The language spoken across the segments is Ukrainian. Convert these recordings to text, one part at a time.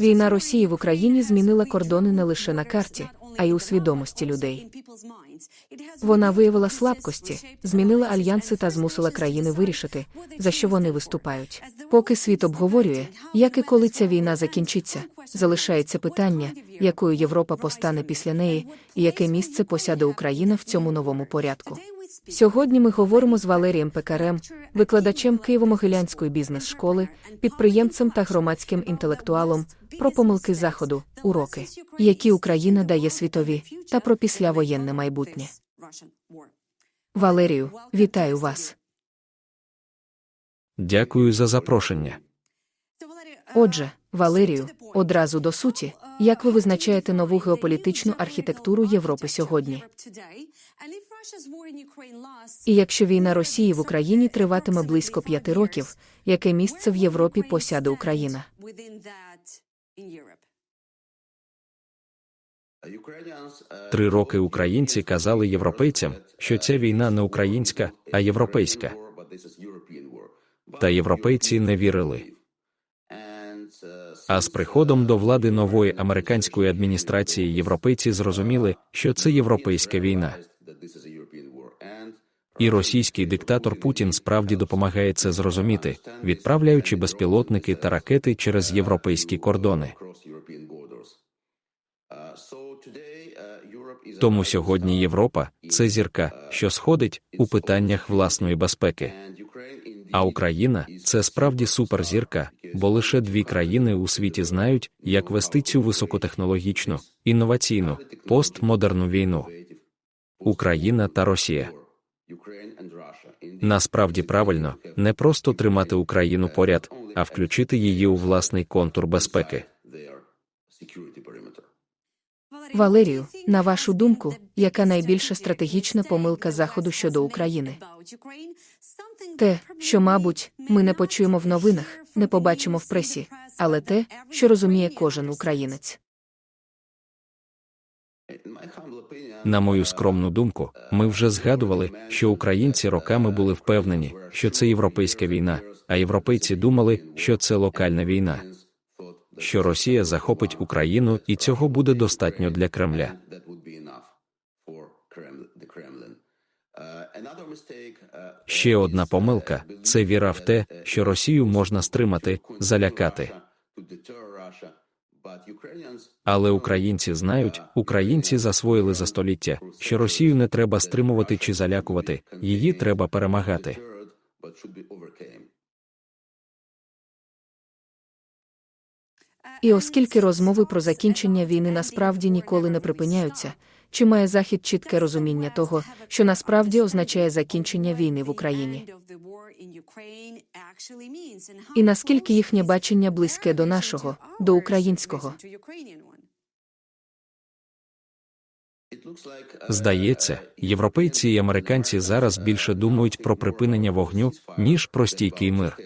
Війна Росії в Україні змінила кордони не лише на карті, а й у свідомості людей. Вона виявила слабкості, змінила альянси та змусила країни вирішити, за що вони виступають. Поки світ обговорює, як і коли ця війна закінчиться, залишається питання, якою Європа постане після неї, і яке місце посяде Україна в цьому новому порядку. Сьогодні ми говоримо з Валерієм Пекарем, викладачем Києво-Могилянської бізнес-школи, підприємцем та громадським інтелектуалом, про помилки Заходу, уроки, які Україна дає світові, та про післявоєнне майбутнє. Валерію, вітаю вас. Дякую за запрошення. Отже, Валерію, одразу до суті, як ви визначаєте нову геополітичну архітектуру Європи сьогодні? І якщо війна Росії в Україні триватиме близько п'яти років, яке місце в Європі посяде Україна? Три роки українці казали європейцям, що ця війна не українська, а європейська. Та європейці не вірили. А з приходом до влади нової американської адміністрації європейці зрозуміли, що це європейська війна. І російський диктатор Путін справді допомагає це зрозуміти, відправляючи безпілотники та ракети через європейські кордони. Тому сьогодні Європа це зірка, що сходить у питаннях власної безпеки. А Україна це справді суперзірка, бо лише дві країни у світі знають, як вести цю високотехнологічну, інноваційну, постмодерну війну. Україна та Росія. Насправді правильно не просто тримати Україну поряд, а включити її у власний контур безпеки. Валерію, на вашу думку, яка найбільша стратегічна помилка Заходу щодо України? Те, що, мабуть, ми не почуємо в новинах, не побачимо в пресі, але те, що розуміє кожен українець. На мою скромну думку, ми вже згадували, що українці роками були впевнені, що це європейська війна, а європейці думали, що це локальна війна, що Росія захопить Україну, і цього буде достатньо для Кремля. Ще одна помилка це віра в те, що Росію можна стримати, залякати. Але українці знають, українці засвоїли за століття, що Росію не треба стримувати чи залякувати, її треба перемагати. І оскільки розмови про закінчення війни насправді ніколи не припиняються, чи має Захід чітке розуміння того, що насправді означає закінчення війни в Україні? І наскільки їхнє бачення близьке до нашого, до українського? Здається, європейці і американці зараз більше думають про припинення вогню, ніж про стійкий мир.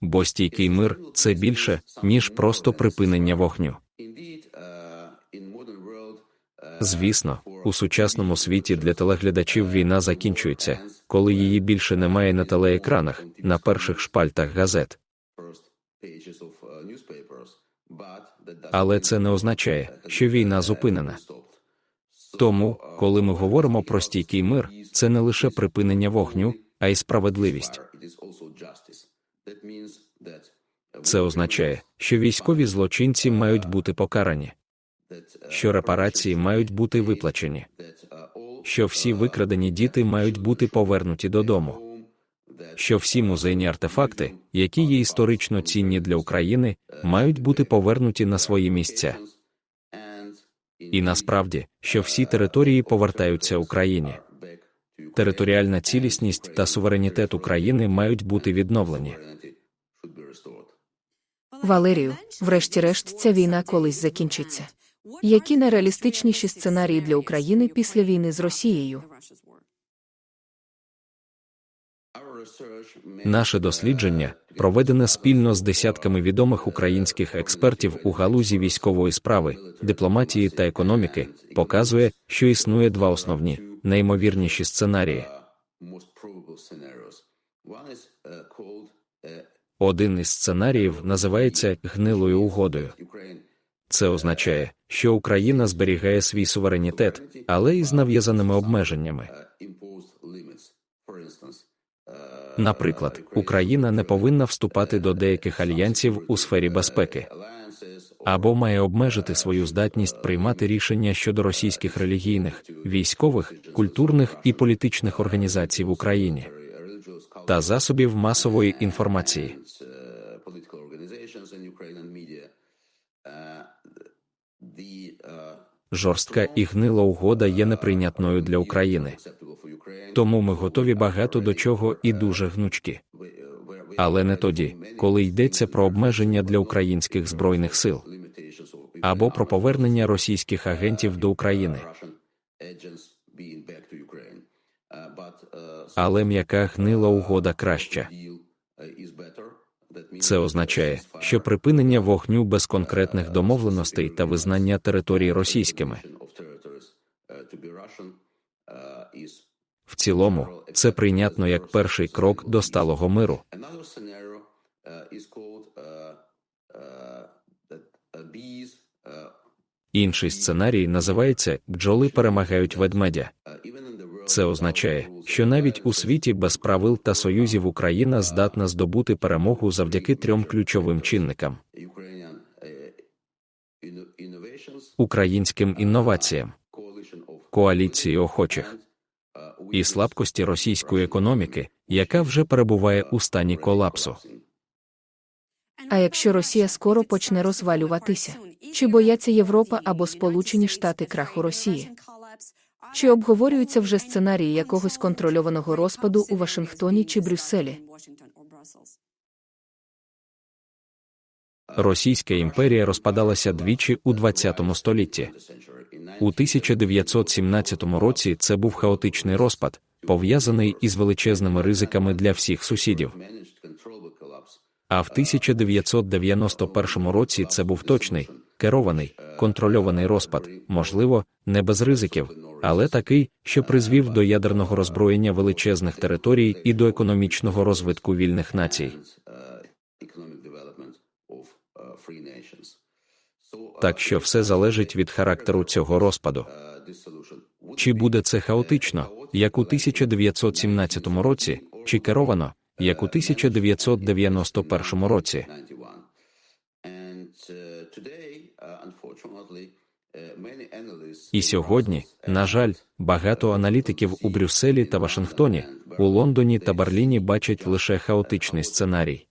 Бо стійкий мир це більше, ніж просто припинення вогню. Звісно, у сучасному світі для телеглядачів війна закінчується, коли її більше немає на телеекранах, на перших шпальтах газет. Але це не означає, що війна зупинена. Тому, коли ми говоримо про стійкий мир, це не лише припинення вогню, а й справедливість. Це означає, що військові злочинці мають бути покарані, що репарації мають бути виплачені, що всі викрадені діти мають бути повернуті додому, що всі музейні артефакти, які є історично цінні для України, мають бути повернуті на свої місця. І насправді, що всі території повертаються Україні. Територіальна цілісність та суверенітет України мають бути відновлені. Валерію, врешті-решт, ця війна колись закінчиться. Які найреалістичніші сценарії для України після війни з Росією? Наше дослідження, проведене спільно з десятками відомих українських експертів у галузі військової справи, дипломатії та економіки, показує, що існує два основні найімовірніші сценарії. Один із сценаріїв називається гнилою угодою. Це означає, що Україна зберігає свій суверенітет, але із нав'язаними обмеженнями. Наприклад, Україна не повинна вступати до деяких альянсів у сфері безпеки або має обмежити свою здатність приймати рішення щодо російських релігійних, військових, культурних і політичних організацій в Україні та засобів масової інформації. Жорстка і гнила угода є неприйнятною для України. Тому ми готові багато до чого і дуже гнучкі. Але не тоді, коли йдеться про обмеження для українських збройних сил або про повернення російських агентів до України. Але м'яка гнила угода краща. Це означає, що припинення вогню без конкретних домовленостей та визнання територій російськими. В цілому, це прийнятно як перший крок до сталого миру. Інший сценарій називається бджоли перемагають ведмедя. Це означає, що навіть у світі без правил та союзів Україна здатна здобути перемогу завдяки трьом ключовим чинникам: українським інноваціям, коаліції охочих і слабкості російської економіки, яка вже перебуває у стані колапсу. А якщо Росія скоро почне розвалюватися, чи бояться Європа або Сполучені Штати краху Росії? Чи обговорюються вже сценарії якогось контрольованого розпаду у Вашингтоні чи Брюсселі? Російська імперія розпадалася двічі у ХХ столітті. У 1917 році це був хаотичний розпад, пов'язаний із величезними ризиками для всіх сусідів. А в 1991 році це був точний, керований, контрольований розпад, можливо, не без ризиків, але такий, що призвів до ядерного роззброєння величезних територій і до економічного розвитку вільних націй. Так що все залежить від характеру цього розпаду. Чи буде це хаотично, як у 1917 році, чи керовано, як у 1991 році? І сьогодні, на жаль, багато аналітиків у Брюсселі та Вашингтоні, у Лондоні та Берліні бачать лише хаотичний сценарій,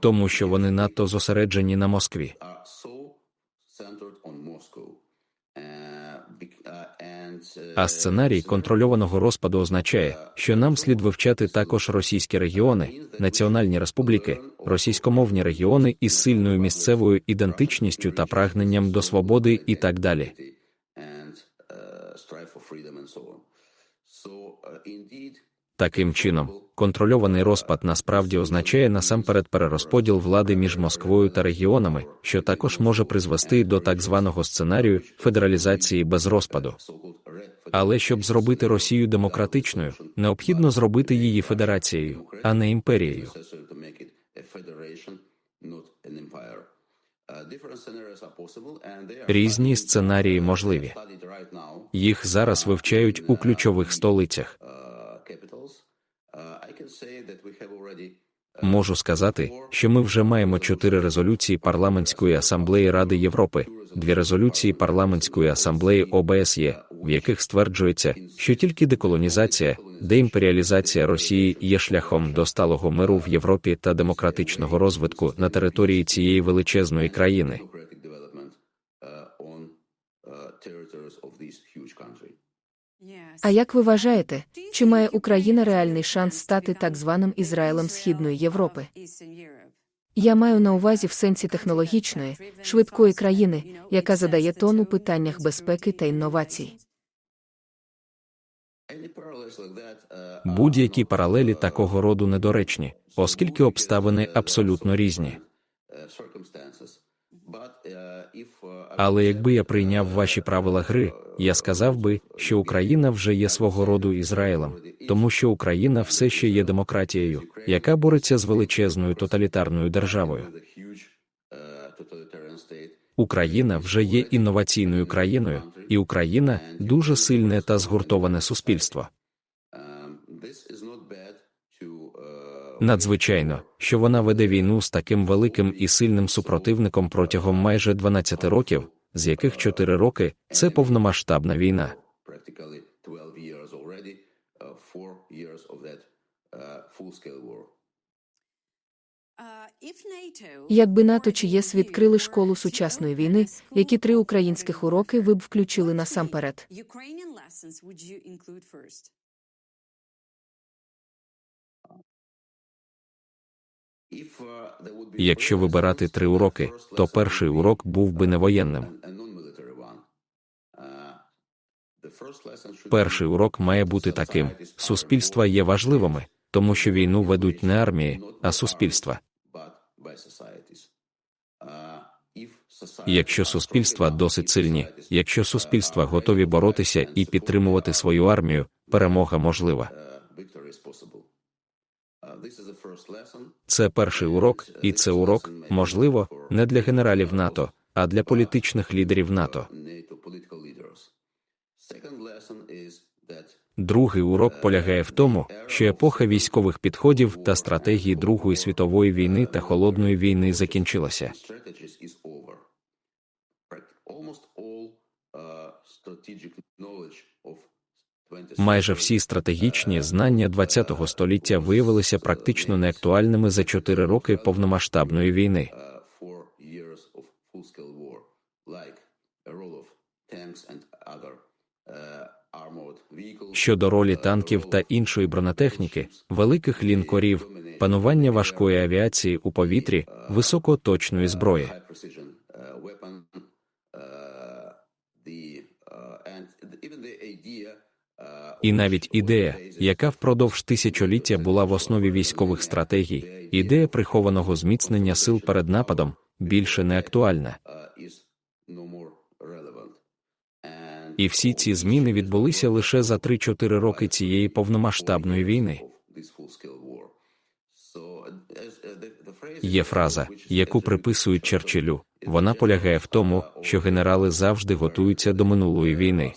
тому що вони надто зосереджені на Москві. А сценарій контрольованого розпаду означає, що нам слід вивчати також російські регіони, національні республіки, російськомовні регіони із сильною місцевою ідентичністю та прагненням до свободи і так далі. Таким чином, контрольований розпад насправді означає насамперед перерозподіл влади між Москвою та регіонами, що також може призвести до так званого сценарію федералізації без розпаду. Але щоб зробити Росію демократичною, необхідно зробити її федерацією, а не імперією. Різні сценарії можливі. Їх зараз вивчають у ключових столицях. Можу сказати, що ми вже маємо чотири резолюції парламентської асамблеї Ради Європи, дві резолюції парламентської асамблеї ОБСЄ, в яких стверджується, що тільки деколонізація, деімперіалізація Росії є шляхом до сталого миру в Європі та демократичного розвитку на території цієї величезної країни. А як ви вважаєте, чи має Україна реальний шанс стати так званим Ізраїлем Східної Європи? Я маю на увазі в сенсі технологічної, швидкої країни, яка задає тон у питаннях безпеки та інновацій. Будь-які паралелі такого роду недоречні, оскільки обставини абсолютно різні. Але якби я прийняв ваші правила гри, я сказав би, що Україна вже є свого роду Ізраїлем, тому що Україна все ще є демократією, яка бореться з величезною тоталітарною державою. Україна вже є інноваційною країною, і Україна дуже сильне та згуртоване суспільство. Надзвичайно, що вона веде війну з таким великим і сильним супротивником протягом майже 12 років, з яких 4 роки це повномасштабна війна. practically 12 years already, uh, uh. Якби НАТО чи ЄС відкрили школу сучасної війни, які три українських уроки ви б включили насамперед? Якщо вибирати три уроки, то перший урок був би не воєнним. Перший урок має бути таким: суспільства є важливими, тому що війну ведуть не армії, а суспільства. Якщо суспільства досить сильні, якщо суспільства готові боротися і підтримувати свою армію, перемога можлива. Це перший урок, і це урок, можливо, не для генералів НАТО, а для політичних лідерів НАТО. Другий урок полягає в тому, що епоха військових підходів та стратегії Другої світової війни та холодної війни закінчилася. Almost all strategic knowledge of 20th Майже всі стратегічні знання ХХ століття виявилися практично неактуальними за чотири роки повномасштабної війни. Щодо ролі танків та іншої бронетехніки, великих лінкорів, панування важкої авіації у повітрі, високоточної зброї. І навіть ідея, яка впродовж тисячоліття була в основі військових стратегій, ідея прихованого зміцнення сил перед нападом, більше не актуальна. І всі ці зміни відбулися лише за 3-4 роки цієї повномасштабної війни. Є фраза, яку приписують Черчиллю. Вона полягає в тому, що генерали завжди готуються до минулої війни.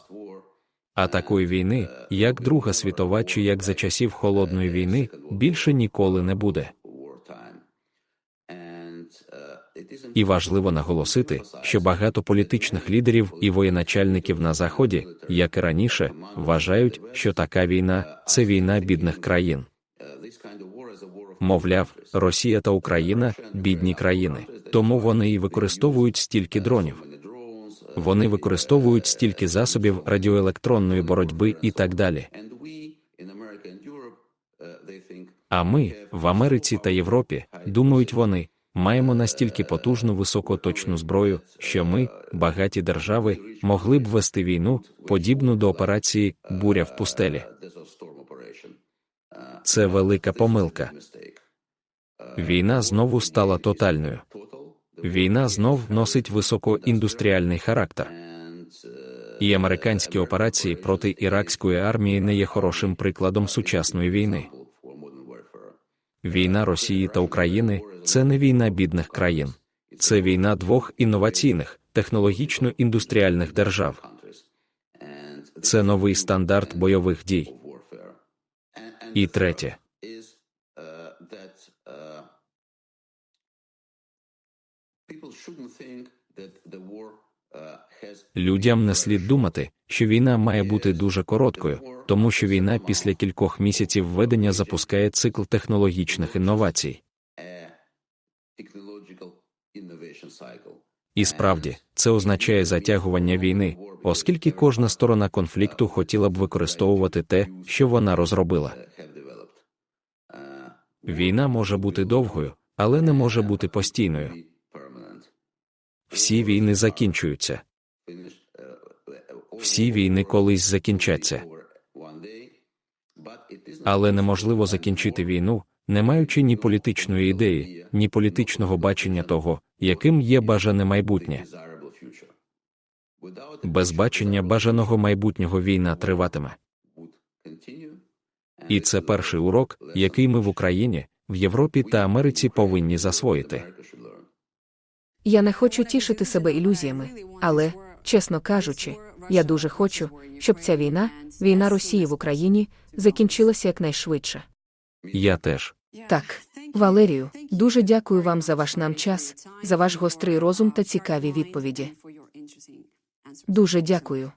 А такої війни, як Друга світова чи як за часів холодної війни, більше ніколи не буде. І важливо наголосити, що багато політичних лідерів і воєначальників на заході, як і раніше, вважають, що така війна це війна бідних країн. Мовляв, Росія та Україна бідні країни, тому вони і використовують стільки дронів. Вони використовують стільки засобів радіоелектронної боротьби і так далі. А ми в Америці та Європі думають вони. Маємо настільки потужну високоточну зброю, що ми, багаті держави, могли б вести війну, подібну до операції Буря в пустелі. Це велика помилка. Війна знову стала тотальною. Війна знов носить високоіндустріальний характер. І американські операції проти іракської армії не є хорошим прикладом сучасної війни. Війна Росії та України це не війна бідних країн, це війна двох інноваційних, технологічно-індустріальних держав. Це новий стандарт бойових дій. І третє, людям не слід думати, що війна має бути дуже короткою, тому що війна після кількох місяців ведення запускає цикл технологічних інновацій. І справді, це означає затягування війни, оскільки кожна сторона конфлікту хотіла б використовувати те, що вона розробила. uh. Uh, Війна може бути довгою, але не може бути постійною. Всі війни закінчуються. Всі війни колись закінчаться. Але неможливо закінчити війну, не маючи ні політичної ідеї, ні політичного бачення того, яким є бажане майбутнє. Без бачення бажаного майбутнього війна триватиме. І це перший урок, який ми в Україні, в Європі та Америці повинні засвоїти. Я не хочу тішити себе ілюзіями, але, чесно кажучи, я дуже хочу, щоб ця війна, війна Росії в Україні, закінчилася якнайшвидше. Я теж. Так, Валерію, дуже дякую вам за ваш нам час, за ваш гострий розум та цікаві відповіді. Дуже дякую.